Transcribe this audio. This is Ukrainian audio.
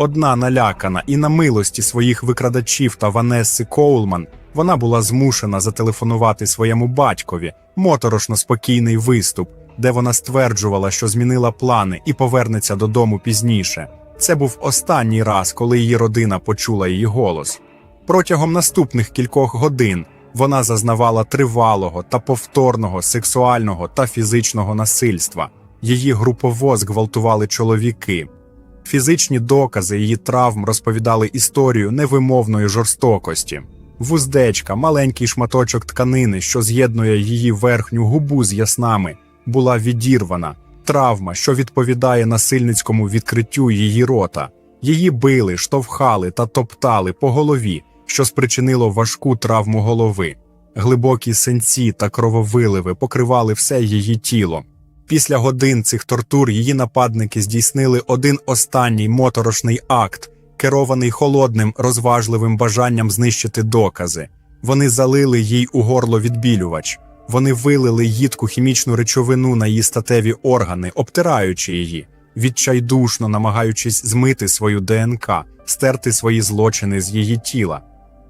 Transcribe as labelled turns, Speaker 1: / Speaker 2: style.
Speaker 1: Одна налякана і на милості своїх викрадачів та Ванесси Коулман вона була змушена зателефонувати своєму батькові моторошно спокійний виступ, де вона стверджувала, що змінила плани і повернеться додому пізніше. Це був останній раз, коли її родина почула її голос. Протягом наступних кількох годин вона зазнавала тривалого та повторного сексуального та фізичного насильства. Її групово зґвалтували чоловіки. Фізичні докази її травм розповідали історію невимовної жорстокості. Вуздечка, маленький шматочок тканини, що з'єднує її верхню губу з яснами, була відірвана. Травма, що відповідає насильницькому відкриттю її рота. Її били, штовхали та топтали по голові, що спричинило важку травму голови. Глибокі синці та крововиливи покривали все її тіло. Після годин цих тортур її нападники здійснили один останній моторошний акт, керований холодним, розважливим бажанням знищити докази. Вони залили їй у горло відбілювач. Вони вилили їдку хімічну речовину на її статеві органи, обтираючи її, відчайдушно намагаючись змити свою ДНК, стерти свої злочини з її тіла.